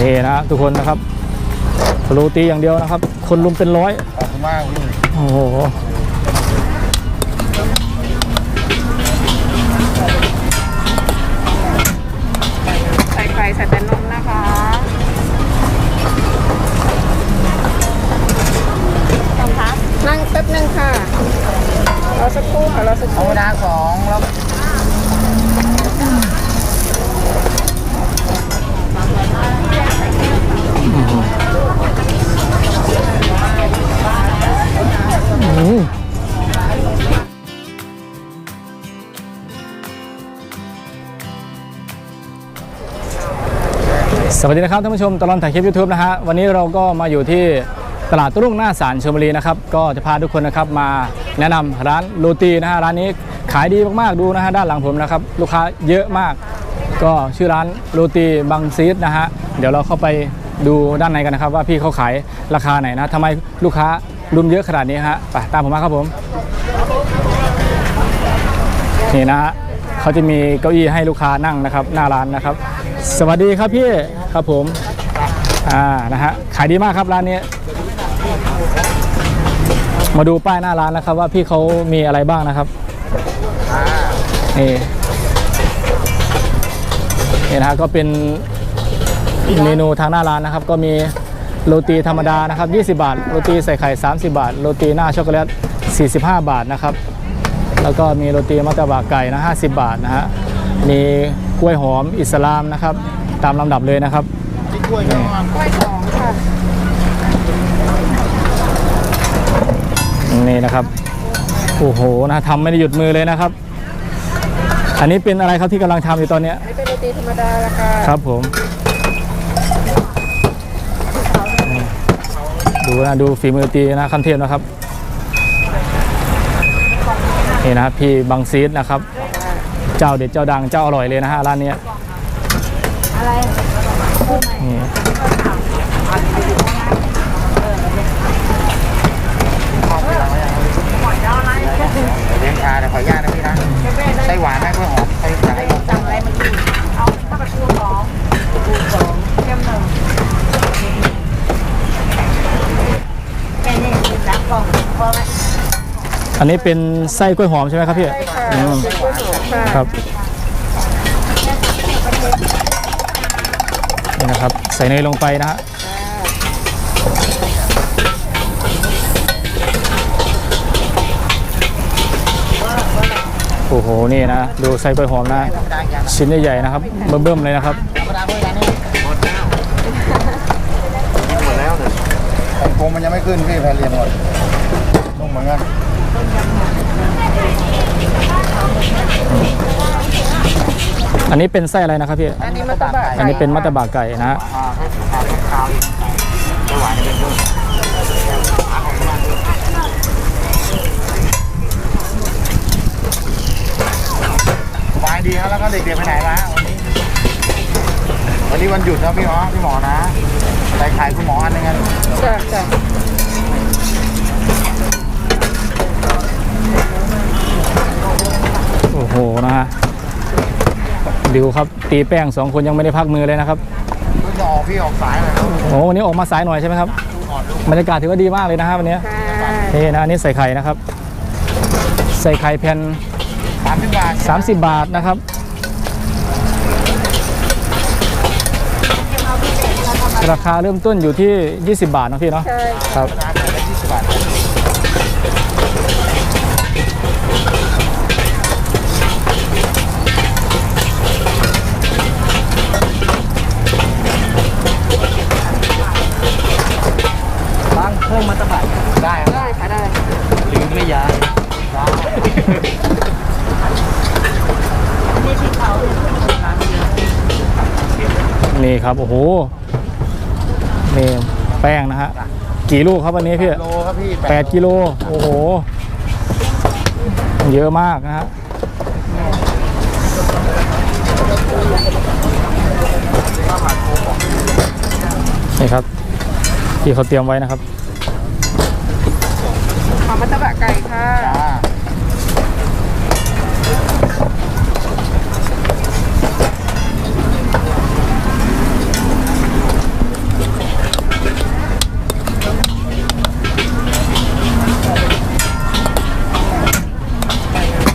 นี่นะทุกคนนะครับโรตีอย่างเดียวนะครับ คนลุมเป็นร้อยขอบคุณมากพี่โอ้โหใส่ไข่ใส่แต่นมนะคะต้องพักนั่งแป๊บนึงค่ะรอสักครู่ค่ะรอสักคธรรู่รมดาสองแล้ว สวัสดีนะครับท่านผู้ชมตลอดถ่ายคลิป YouTube นะฮะวันนี้เราก็มาอยู่ที่ตลาดรุ่งหน้าสารชลบุรีนะครับก็จะพาทุกคนนะครับมาแนะนำร้านโรตีนะฮะร้านนี้ขายดีมากๆดูนะฮะด้านหลังผมนะครับลูกค้าเยอะมาก ก็ชื่อร้านโรตีบังซีดนะฮะเดี๋ยวเราเข้าไปดูด้านในกันนะครับว่าพี่เขาขายราคาไหนนะทำไมลูกค้ารุมเยอะขนาดนี้ฮะไปตามผมมาครับผมนี่นะฮะเขาจะมีเก้าอี้ให้ลูกค้านั่งนะครับหน้าร้านนะครับ สวัสดีครับพี่ ครับผมอ่านะฮะขายดีมากครับร้านนี้ มาดูป้ายหน้าร้านนะครับ ว่าพี่เขามีอะไรบ้างนะครับนี่นี่นะฮะก็เป็นเมนูทางหน้าร้านนะครับ ก็มีโรตีธรรมดานะครับ 20 บาท โรตีใส่ไข่ 30 บาท โรตีหน้าช็อกโกแลต 45 บาทนะครับ แล้วก็มีโรตีมัตตบะไก่นะ 50 บาทนะฮะ มีกล้วยหอมอิสลามนะครับ ตามลำดับเลยนะครับที่กล้วยก็ประมาณกล้วยสองค่ะ นี่นะครับ โอ้โหนะทำไม่ได้หยุดมือเลยนะครับ อันนี้เป็นอะไรครับที่กำลังทำอยู่ตอนเนี้ยนี่เป็นโรตีธรรมดาละค่ะครับผมดูนะดูฝีมือตีนะคันเทพนะครับนี่นะครับพี่บังซีดนะครับ เจ้าเด็ดเจ้าดังเจ้าอร่อยเลยนะฮะร้านเนี้ย อะไรนี่เลี้ยงชาแต่ขออนุญาตนะพี่นะไส้หวานแม่กล้วยหอมไส้ไก่สั่งอะไรมากินเอาข้าวผัดปูสองปูสองเข้มหนึ่งแค่นี้กินสามกล่องพอไหมอันนี้เป็นไส้กล้วยหอมใช่ไหมครับพี่ใช่ค่ะอืมเป็นกล้วยหอมค่ะครับ นะครับ ใส่เนยลงไปนะฮะโอ้โห นี่นะ ดูไส้กล้วยหอมนะ ชิ้นใหญ่ๆนะครับ เบิ่มๆเลยนะครับหมดแล้วแล้วเนี่ยของมมันยังไม่ขึ้นพี่แพนเรียนหมดนุ่มเหมือนกัน อันนี้เป็นไส้อะไรนะครับพี่ อันนี้มัตตบะอันนี้เป็นมัตตบะไก่นะฮะอ่าให้ทานข้าวไส้หวานจะเป็นด้วยสบายดีครับแล้วก็เด็กๆไปไหนมาวันนี้ วันนี้วันหยุดนะพี่หมอพี่หมอนะใส่ไข่คุณหมออันหนึงกันจ้ะจ้ะโอ้โหนะฮะ ดิวครับ ตีแป้งสองคนยังไม่ได้พักมือเลยนะครับเพิ่งจะออกพี่ออกสายเลยครับโอ้โหวันนี้ออกมาสายหน่อยใช่ไหมครับก่อนลูกบรรยากาศถือว่าดีมากเลยนะครับวันนี้ค่ะนี่นะอันนี้ใส่ไข่นะครับ ใส่ไข่แผ่นสามสิบบาท30บาทนะครับราคาเริ่มต้นอยู่ที่ 20 บาทนะพี่เนาะใช่ครับ งเพิ่มมาตะบาทได้ครับได้ค่ะได้ลืมไม่ย้ายได้นี่ครับโอ้โหนี่แป้งนะฮะกี่ลูกครับวันนี้พี่โลครับพี่แปดกิโลโอ้โห เยอะมากนะฮะนี่ครับ ที่เขาเตรียมไว้นะครับห อมัตตบะไก่ค่ะ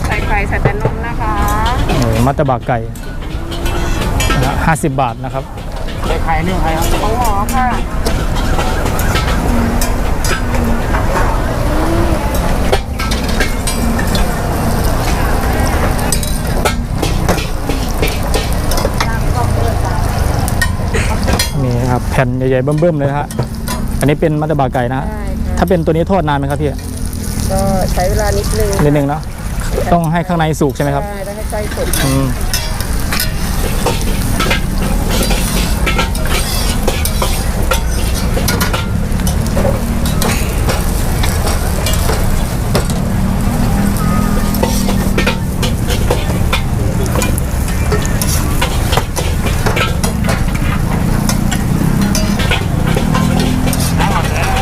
ใส่ไข่ใส่แต่นมนะคะมัตตบะไก่ห้าสิบบาทนะครับไข่ไข่นี่ขอใครครับ ของหมอค่ะ นี่ครับแผ่นใหญ่ๆเบิ่มๆเลยนะฮะอันนี้เป็นมัตตบะไก่นะฮะใช่ค่ะถ้าเป็นตัวนี้ทอดนานไหมครับพี่ก็ใช้เวลานิดนึงนิดนึงเนาะต้องให้ข้างในสุกใช่ไหมครับใช่ต้องให้ใกล้สุกอืม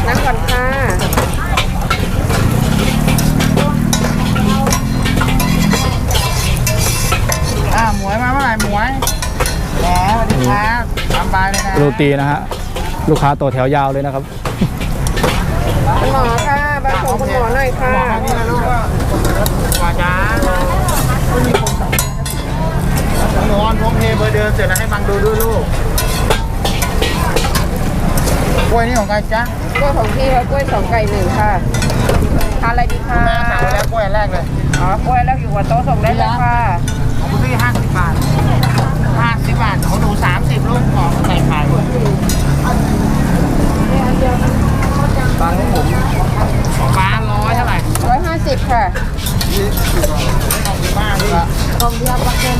นั่งก่อนค่ะ อ่าหมวยมาเมื่อไหร่หมวยแหมสวัสดีครับตามไปเลยนะ โร ตีนะฮะ ลูกค้าต่อแถวยาวเลยนะครับคุณหมอค่ะใบของคุณหมอหน่อยค่ะนี่นะลูกว่าจ้าหนูออนพงเพเบอร์เดิมเสร็จแล้วให้บังดูด้วยลูกกล้วยนี่ของใครจ๊ะกล้วยของพี่ค่ะกล้วยสองไก่หนึ่งค่ะทานอะไรดีคะแม่สั่งไว้แล้วกล้วยอันแรกเลยอ๋อกล้วยแล้วอยู่หัวโต๊ะส่งได้เลยค่ะของคุณพี่ห้าสิบบาทห้าสิบบาทของหนูสามสิบ ลูกของใส่ไข่บางของผมของป้าร้อยเท่าไหร่ร้อยห้าสิบค่ะขอบคุณมากพี่กองเดียวประเคน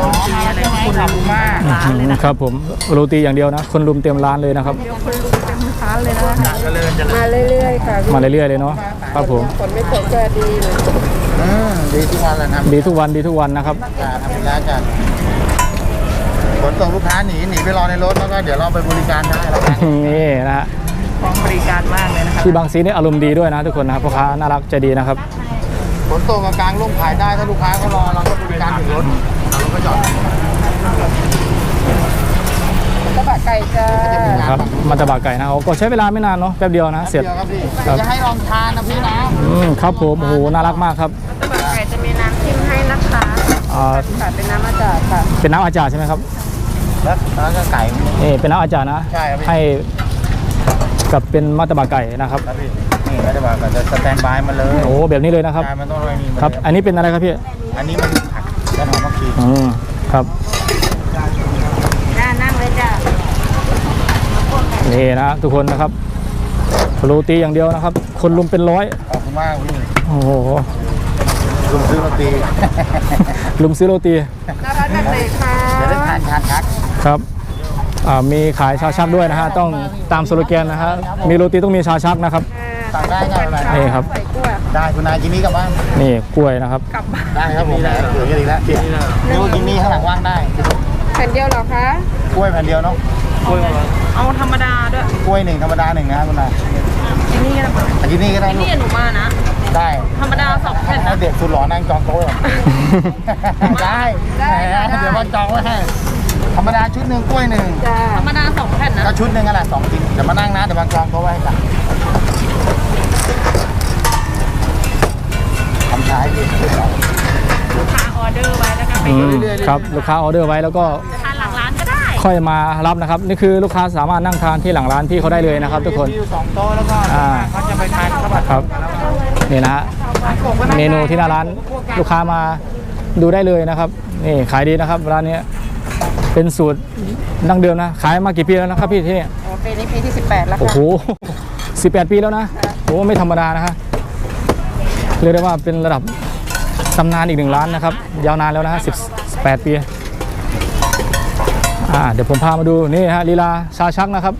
อ๋อมาแล้วใช่ไหมขอบคุณมากครับผมโรตีอย่างเดียวนะ คนรุมเต็มร้านเลยนะครับเจริญเจริญมาเรื่อยๆค่ะมาเรื่อยๆเลยเนาะครับผมฝนไม่ตกก็ดีนะอืมดีทุกวันเลยนะดีทุกวันดีทุกวันนะครับจ้าทำแล้วจ้ะ ขนส่งลูกค้าหนีหนีไปรอในรถแล้วก็เดี๋ยวเราไปบริการได้แล้วกันนี่นะฮะพร้อมบริการมากเลยนะคะที่บางซีนี่อารมณ์ดีด้วยนะทุกคนนะครับพ่อค้าน่ารักใจดีนะครับ ขนส่งกับกลางร่มขายได้ถ้าลูกค้าเขารอเราก็บริการถึงรถเอารถไปจอดกระบะไก่จ้าครับมันจะบาไก่นะเขาก็ใช้เวลาไม่นานเนาะแป๊บเดียวนะเสร็จเดียวครับพี่เดี๋ยวจะให้ลองทานนะพี่นะอืมครับผมโอ้โหน่ารักมากครับกระบะไก่จะมีน้ำจิ้มให้นะคะอ่าค่ะเป็นน้ำมาจากค่ะเป็นน้ำอาจารย์ใช่ไหมครับ แล้วแล้วก็ไก่ นี่เป็นน้ำอาจารย์นะใช่ครับพี่ ให้กับเป็นมัตตบะไก่นะครับครับพี่นี่ก็จะบอกก่อนจะสแตนบายมาเลยโอ้แบบนี้เลยนะครับ ใช่มันต้องอะไรนี่มาครับเลยอันนี้เป็นอะไรครับพี่อันนี้มันผักและหอมมะขีอืมครับ น่านั่งเลยจ้านี่นะทุกคนนะครับโรตีอย่างเดียวนะครับ คนรุมเป็นร้อย ขอบคุณมากพี่โอ้โห ลุงซื้อโรตีลุมซื้อโรตี น่ารักจังเลยค่ะ จะได้ทานทานคัก ครับอ่ามีขายชาชักด้วยนะฮะต้องตามสโลแกนนะฮะมีโรตีต้องมีชาชักนะครับสั่งได้ไงอะไรนี่ครับใส่กล้วยได้คุณนายกินนี้กลับบ้านนี่กล้วยนะครับกลับบ้านได้ครับผมได้เหลือกันอีกแล้วกินนี่แล้วกินนี่ข้างหลังว่างได้แผ่นเดียวเหรอคะกล้วยแผ่นเดียวเนาะกล้วยเอาธรรมดาด้วยกล้วยหนึ่งธรรมดาหนึ่งนะครับคุณนายที่นี่นะคะกินนี่ก็ได้ลูนี่กหนูมานะได้ธรรมดาสองแผ่นให้เด็กสุดหล่อนั่งจองโต๊ะก่อนได้ได้แหมได้เดี๋ยวมาจองไว้ให้ ธรรมดาชุดหนึ่งกล้วยหนึ่งจ้าธรรมดาสองแผ่นนะก็ชุดหนึ่งอะไรสองชิ้นเดี๋ยวมานั่งนะเดี๋ยวมาจองโต๊ะไว้ให้กันทำท้ายดีลูกค้าออเดอร์ไว้แล้วก็ไปอืมครับลูกค้าออเดอร์ไว้แล้วก็ทานหลังร้านก็ได้ค่อยมารับนะครับ นี่คือลูกค้าสามารถนั่งทานที่หลังร้านพี่เขาได้เลยนะครับ ทุกคน มีอยู่สองโต๊ะแล้วก็อ่า เขาจะไปทานข้าวผัดครับนี่นะฮะเมนูที่หน้าร้านลูกค้ามาดูได้เลยนะครับนี่ขายดีนะครับร้านนี้ เป็นสูตรดั้งเดิมนะ ขายมากี่ปีแล้วนะครับพี่ที่เนี่ยโอ้ปีนี้ปีที่ 18 แล้วโอ้ค่ะโห 18 ปีแล้วนะโอ้ไม่ธรรมดานะฮะเรียกได้ว่าเป็นระดับตำนานอีกหนึ่งร้านนะครับ ยาวนานแล้วนะฮะ18 ปีอ่าเดี๋ยวผมพามาดูนี่ฮะลีลาชาชักนะครับ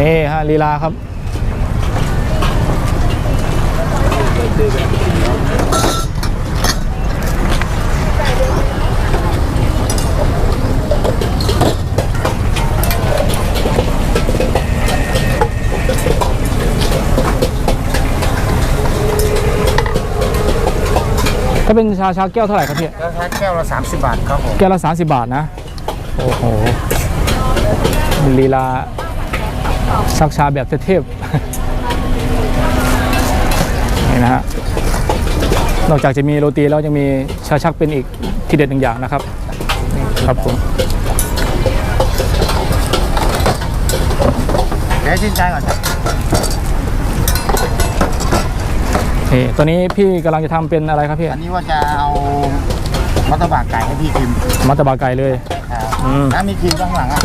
นี่ฮะลีลาครับ ถ้าเป็นชาชักแก้วเท่าไหร่ครับพี่แล้วถ้าแก้วละ 30 บาทครับผมแก้วละ 30 บาทนะ โอ้โหลีลาชักชาแบบเทพๆนี่นะฮะนอกจากจะมีโรตีแล้วยังมีชาชักเป็นอีกที่เด็ดหนึ่งอย่างนะครับ ครับผมเดี๋ยวให้ชื่นใจก่อนจ้ะ นี่ตัวนี้พี่กำลังจะทำเป็นอะไรครับพี่อันนี้ว่าจะเอามัตตบะไก่ให้พี่ชิมมัตตบาไก่เลยครับอืมถ้ามีครีมข้างหลังอะ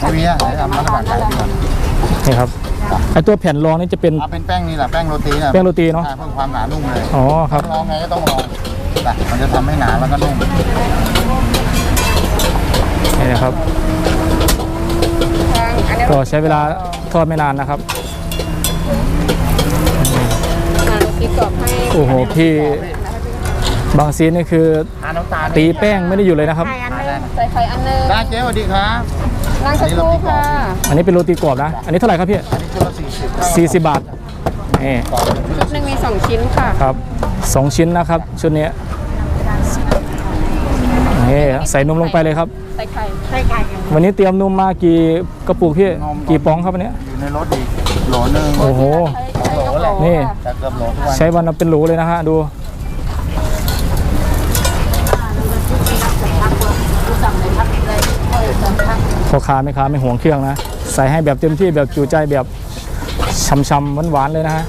ไม่มีอะเดี๋ยวทำมัตตบะไก่ให้พี่ก่อนนี่ครับไอตัวแผ่นรองนี่จะเป็นเอาเป็นแป้งนี่แหละแป้งโรตีนะแป้งโรตีเนาะใช่เพิ่มความหนานุ่มเลยอ๋อครับลองไงก็ต้องลองแต่มันจะทำให้หนาแล้วก็นุ่มนี่นะครับทางอันนี้ก็ใช้เวลาทอดไม่นานนะครับ กคิดกรอบให้โอ้โหพี่บางซีนนี่คือทานน้ำตาลตีแป้งไม่ได้อยู่เลยนะครับไข่อันนึงใส่ไข่อันนึงได้เจ๊สวัสดีครับนั่งสักครู่ค่ะอันนี้เป็นโรตีกรอบนะ อันนี้เท่าไหร่ครับพี่อันนี้ชุดละสี่สิบ40 บาทนี่ชุดหนึ่งมีสองชิ้นค่ะครับสองชิ้นนะครับ ชุดนี้นี่ใส่นมลงไปเลยครับ ใส่ไข่ใส่ไข่วันนี้เตรียมนมมากี่กระปุกพี่กี่ปองครับวันนี้อยู่ในรถอีกโหลนึงโอ้โหใช้ใช้กระโหลกนี่ค่ะแต่เกือบโหลทุกวันใช้วันละเป็นโหลเลยนะฮะ ดู พ่อค้าแม่ค้าไม่ห่วงเครื่องนะ ใส่ให้แบบเต็มที่แบบจูใจแบบช่ำๆหวานๆเลยนะฮะ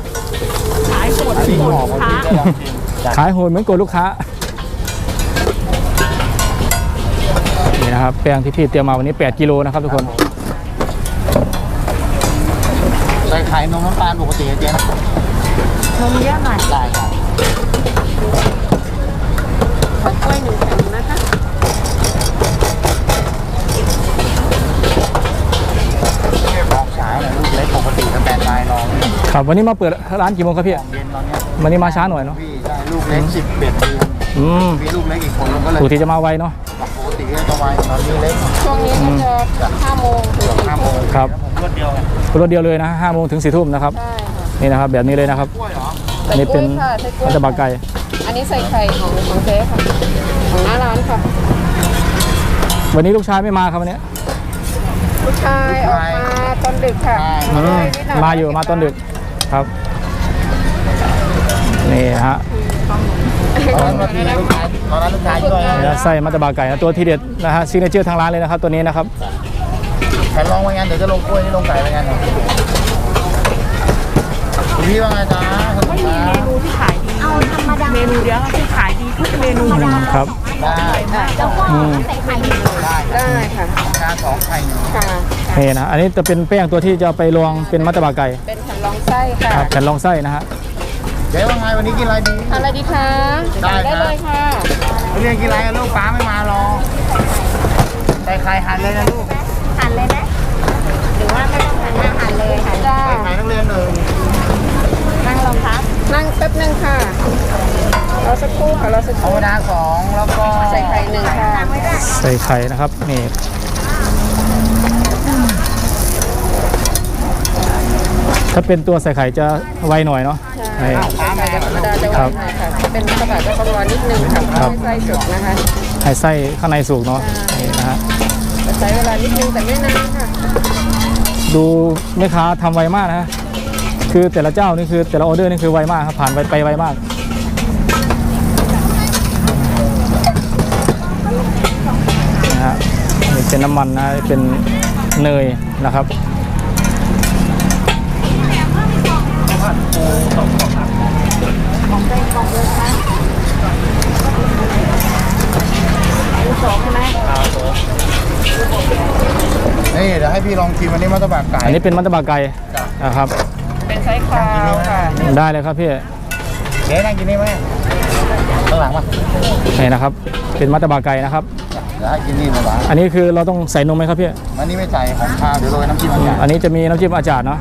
อันนี้หอมพี่ก็ลองชิมจ้ะขายโหดเหมือนกดลูกค้า นี่นะครับ แป้งที่พี่เตรียมมาวันนี้ 8 กิโลนะครับทุกคน ใส่ไข่นมน้ำตาลปกติอะเจ๊นะนมเยอะหน่อยได้ครับขอกล้วยหนึ่งแผ่นนะคะบอกสายหน่อยลูกเล็กปกติสแตนบายรอพี่ครับวันนี้มาเปิดร้านกี่โมงครับพี่ เย็นตอนเนี้ยวันนี้มาช้าหน่อยเนาะพี่ใช่ลูกเล็กสิบเอ็ดเดือนอืมมีลูกเล็กอีกคนแล้วก็เลย ปกติจะมาไวเนาะปก ติก็จะไวตอนนี้เล็กช่วงนี้ก็จะห้าโมงถึงสี่ห้าโมทุ่งมครับผมรวดเดียวไงรถเดียวเลยนะห้าโมงถึงสี่ทุ่มนะครับ ใช่ค่ะนี่นะครับ แบบนี้เลยนะครับ กล้วยเหรออันนี้เป็นใส่กล้วยค่ะใส่กล้วยมัตตบะไก่อันนี้ใส่ไข่ของของเจ๊ค่ะ ของหน้าร้านค่ะวันนี้ลูกชายไม่มาครับวันนี้ ผู้ชายออกมาตอนดึกค่ะอืมมาอยู่มาตอนดึกครับ นี่ฮะ ตอนนั้นมาทีลูกชายตอนนั้นลูกชายด้วยนี่นะไส้มัตตบะไก่นะตัวที่เด็ดนะฮะซิกเนเจอร์ทางร้านเลยนะครับตัวนี้นะครับแผ่นลองไว้งั้นเดี๋ยวจะลงกล้วยนี่ลงไก่ไว้งั้นพี่ว่าไงจ๊ะสนุกนะเมนูที่ขายดีเอาธรรมดาเมนูเดียวที่ขายดีทุกเมนูอืมครับได้ได้อืมได้ค่ะชาสองไข่หนึ่งค่ะนี่นะอันนี้จะเป็นแป้งตัวที่จะไปรองเป็นมัตตบะไก่เป็นแผ่นรองไส้ค่ะครับแผ่นรองไส้นะฮะ เจ๊ว่าไงวันนี้กินอะไรดี ทานอะไรดีคะได้สั่งได้ครับ เลยค่ะเรียนกินอะไรอะลูกป้าไม่มารอใส่ไข่หั่นเลยนะลูกหั่นเลยไหมหรือว่าไม่ต้องหั่นนะหั่นเลยค่ะจ้าใส่ไข่นักเรียนหนึ่งนั่งลงครับนั่งแป๊บนึงค่ะรอสักครู่ค่ะรอสักคธรรรู่มดาสองแล้วก็ใส่ไข่หนึ่งค่ะ ใส่ไข่นะครับนี่ถ้าเป็นตัวใส่ไข่จะไวหน่อยเนาะ นี่ป้าไม่ได้ธรรมดาจะครัวาบงค่ะ เป็นกระบะก็ต้องรอนิดนึงค่ะครับให้ไส้สุกนะคะให้ไส้ข้างในสุกเนาะนี่นะฮะจะใช้เวลานิดนึงแต่ไม่นานค่ะดูแม่ค้าทำไวมากนะฮะคือแต่ละเจ้านี่คือแต่ละออเดอร์นี่คือไวมากครับผ่านไปไปไวมาก นะฮะนี่เป็นน้ำมันนะเป็นเนยนะครับ ให้พี่ลองชิมอันนี้มัตตบะไก่อันนี้เป็นมัตตบะไก่จ้ะนะครับเป็นไส้คราวค่ะได้เลยครับพี่เจ๊นั่งกินนี่ไหมข้างหลังป่ะนี่นะครับ เป็นมัตตบะไก่นะครับเดี๋ยวให้กินนี่เลยหวานอันนี้คือเราต้องใส่นมไหมครับพี่อันนี้ไม่ใส่ของข้าวเดี๋ยวโรยน้ำจิ้มมันใหญ่อันนี้จะมีน้ำจิ้มอาจารย์เนาะ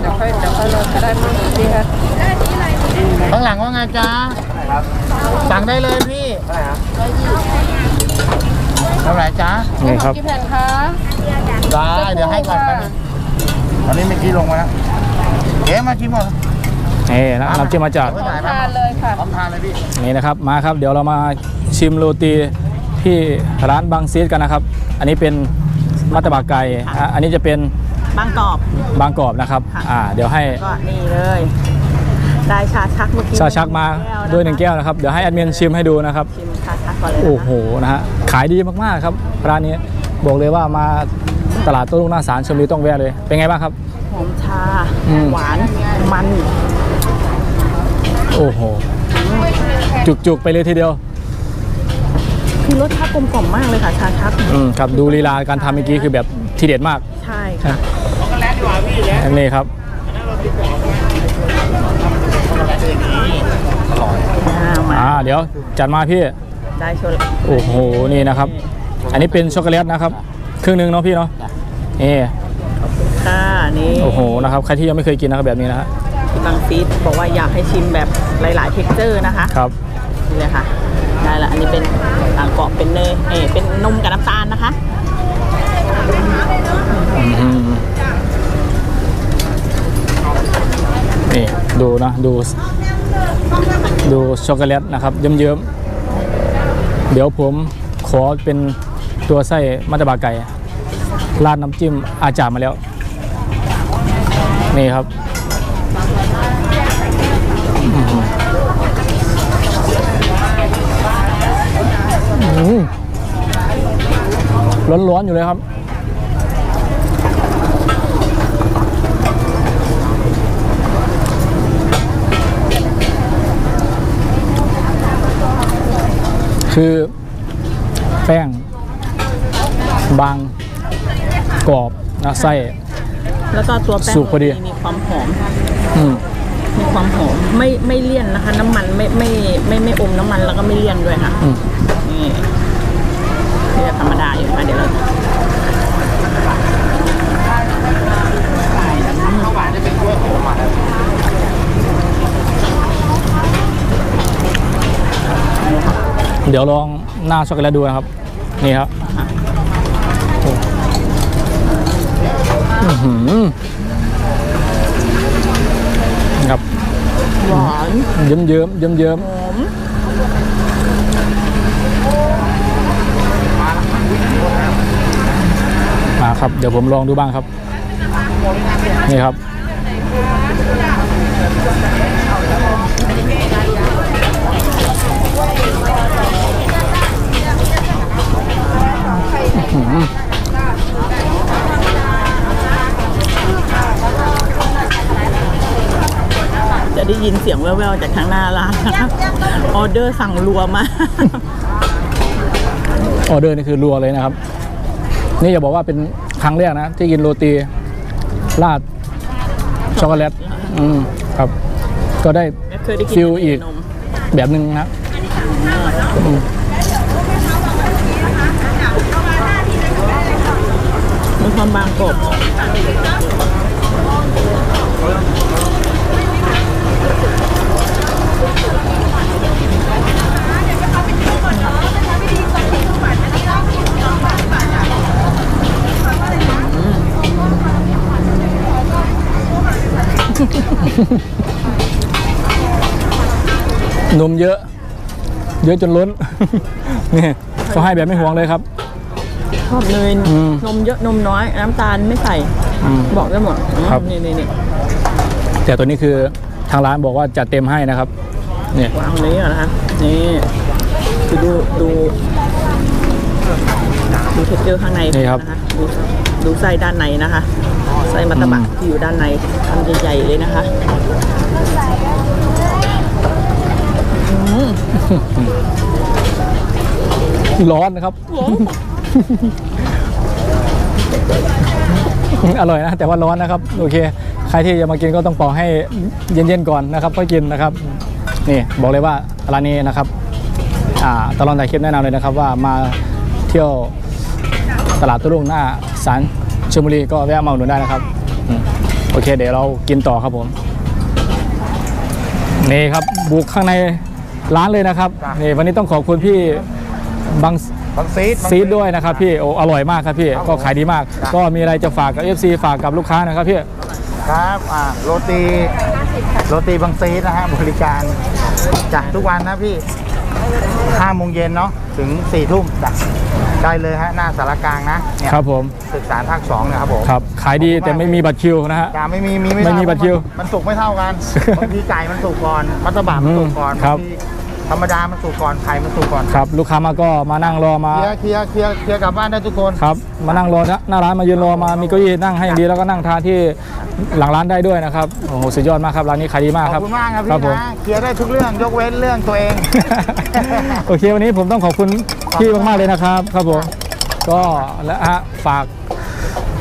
เดี๋ยวค่อยเดี๋ยวค่อยลดก็ได้มั้งดีค่ะข้างหลังว่าไงจ๊ะ สั่งได้เลยพี่เท่าไหร่จ๊ะนี่ครับกี่แผ่นคะได้เดี๋ยวให้ก่อนกันงอันนี้เมื่อกี้ลงมาแล้วเจ๊มาชิมก่อนนี่นะน้ำจิ้มอาจารย์ไว้ถ่ายทานเลยค่ะพร้อมทานเลยพี่นี่นะครับมาครับ เดี๋ยวเรามาชิมโรตีที่ร้านบางซีดกันนะครับ อันนี้เป็นมัตตบะไก่อะอันนี้จะเป็นบางกรอบบางกรอบนะครับค่ะอ่า เดี๋ยวให้ก็นี่เลย ได้ชาชักเมื่อกี้ชาชักมาด้วยหนึ่งแก้วนะครับ เดี๋ยวให้แอดมินชิมให้ดูนะครับ ชิมชาชักก่อนเลยโอ้นะโหคะนะฮะขายดีมากๆครับร้านนี้บอกเลยว่ามาตลาดโต้รุ่งหน้าสารชมบุรีต้องแวะเลย เป็นไงบ้างครับหอมชาอืมหวานมันโอ้โห จุกๆไปเลยทีเดียว คือรสชาติกลมกล่อมมากเลยค่ะชาชักอืมครับดูลีลาการทำเมื่อกี้คือแบบทีเด็ดมาก ใช่ค่ะอันนี้ครับ อ่า มาอ่าเดี๋ยวจัดมาพี่ได้ชนโอ้โหนี่นะครับ อันนี้เป็นช็อกโกแลตนะครับ ครึ่งหนึงเนาะพี่เนาะนี่ค่ะนี่โอ้โหนะครับใครที่ยังไม่เคยกินนะครับแบบนี้นะฮะบางฟีดบอกว่าอยากให้ชิมแบบหลายๆเท็กเจอร์นะคะครับนี่เลยค่ะได้ละอันนี้เป็นต่างกรอบเป็นเนยเอยเป็นนมกับน้ำตาลนะคะอืมนี่ดูนะดู ดูช็อกโกแลตนะครับเยิ้มๆ เดี๋ยวผมขอเป็นตัวไส้มัตตบะไก่ราดน้ำจิ้มอาจารย์มาแล้ว นี่ครับร้อนๆอยู่เลยครับ คือแป้งบางกรอบนะไส้ แล้วก็ตัวแป้งสุกพอดี โรตีมีความหอม อืม มีความหอมไม่ไม่เลี่ยนนะคะ น้ำมันไม่ไม่ไม่ไม่อมน้ำมันแล้วก็ไม่เลี่ยนด้วยค่ะอืม นี่นี่ก็ธรรมดาอยู่นะคะเดี๋ยวเรา เดี๋ยวลองหน้าช็อกโกแลตดูนะครับ นี่ครับโอ้อื้อหือครับหวานเยิ้มเยิ้มเยิ้มเยิ้มหอมๆมาครับ เดี๋ยวผมลองดูบ้างครับ นี่ครับ จะได้ยินเสียงแว่วๆจากทางหน้าร้านนะคะออเดอร์สั่งรัวมากออเดอร์นี่คือรัวเลยนะครับ นี่อย่าบอกว่าเป็นครั้งแรกนะ ที่กินโรตีราดช็อกโกแลตอืมครับ ก็ได้ไม่เคยได้กินฟิลอีกนมแบบหนึ่งนะอืมมีความบางกรอบ นมเยอะ เยอะจนล้น นี่เขาให้แบบไม่ห่วงเลยครับ ชอบเนยอืมนมเยอะนมน้อย น้ำตาลไม่ใส่อืมบอกได้หมดอืมครับนี่นี่นี่แต่ตัวนี้คือทางร้านบอกว่าจัดเต็มให้นะครับเนี่ยวางนี้ก่อนนะคะนี่คือดูดูดูเท็กเจอร์ข้างในนี่ครับนะคะดูดูไส้ด้านในนะคะ ไส้มัตตบะอืมที่อยู่ด้านในทำใหญ่ๆเลยนะคะอืมร้อนนะครับ อร่อยนะ แต่ว่าร้อนนะครับ โอเค ใครที่จะมากินก็ต้องปอกให้เย็นๆก่อนนะครับค่อยกินนะครับ นี่บอกเลยว่าร้านนี้นะครับอ่าตลอดถ่ายคลิปแนะนำเลยนะครับว่ามาเที่ยวตลาดตุ้รุ่งหน้าสาร ชลบุรีก็แวะมาอุดหนุนได้นะครับอืมโอเค เดี๋ยวเรากินต่อครับผมนี่ครับบุกข้างในร้านเลยนะครับนี่วันนี้ต้องขอบคุณพี่บังบางซีดบางซีดด้วยนะครับพี่โอ้อร่อยมากครับพี่ก็ขายดีมาก ก็มีอะไรจะฝากกับ FC ฝากกับลูกค้านะครับพี่ครับอ่าโรตีโรตีบางซีดนะฮะบริการจากทุกวันนะพี่ห้าโมงเย็นเนาะถึงสี่ทุ่มจ้ะ ได้เลยฮะหน้าสารกลางนะเนี่ยครับผมศึกษารภาคสองนะครับผมครับขายดีแต่ไม่มีบัตรคิวนะฮะอย่าไม่มีมีไม่ไม่มีเท่าบัตรคิวมันมันสุกไม่เท่ากันบางทีไก่มันสุกก่อนมัตตบะมันสุกก่อนอืมครับ บางทีธรรมดามันสุกก่อนไข่มันสุกก่อนครับลูกค้ามาก็มานั่งรอมาเคลียร์เคลียร์เคลียร์เคลียร์กลับบ้านได้ทุกคนครับมานั่งรอนะหน้าร้านมายืนรอมามีเก้าอี้นั่งให้อย่างดีแล้วก็นั่งทานที่หลังร้านได้ด้วยนะครับโอ้โหสุดยอดมากครับร้านนี้ขายดีมากขคอรับบคุณมากครับครับพี่ผม นะเคลียร์ได้ทุกเรื่องยกเว้นเรื่องตัวเอง โอเควันนี้ผมต้องขอบคุณ พี่มากๆเลยนะครับครับผมก็และฮะฝาก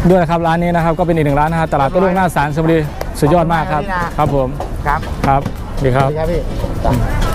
ด้วยนะครับร้านนี้นะครับ ก็เป็นอีกหนึ่งร้านนะฮะตลาดโต้รุ่งหน้าสารชลบุรีสุดยอดมากครับขอบคุณมากครับผมครับครับดีคสรัวับสดีครับ พี่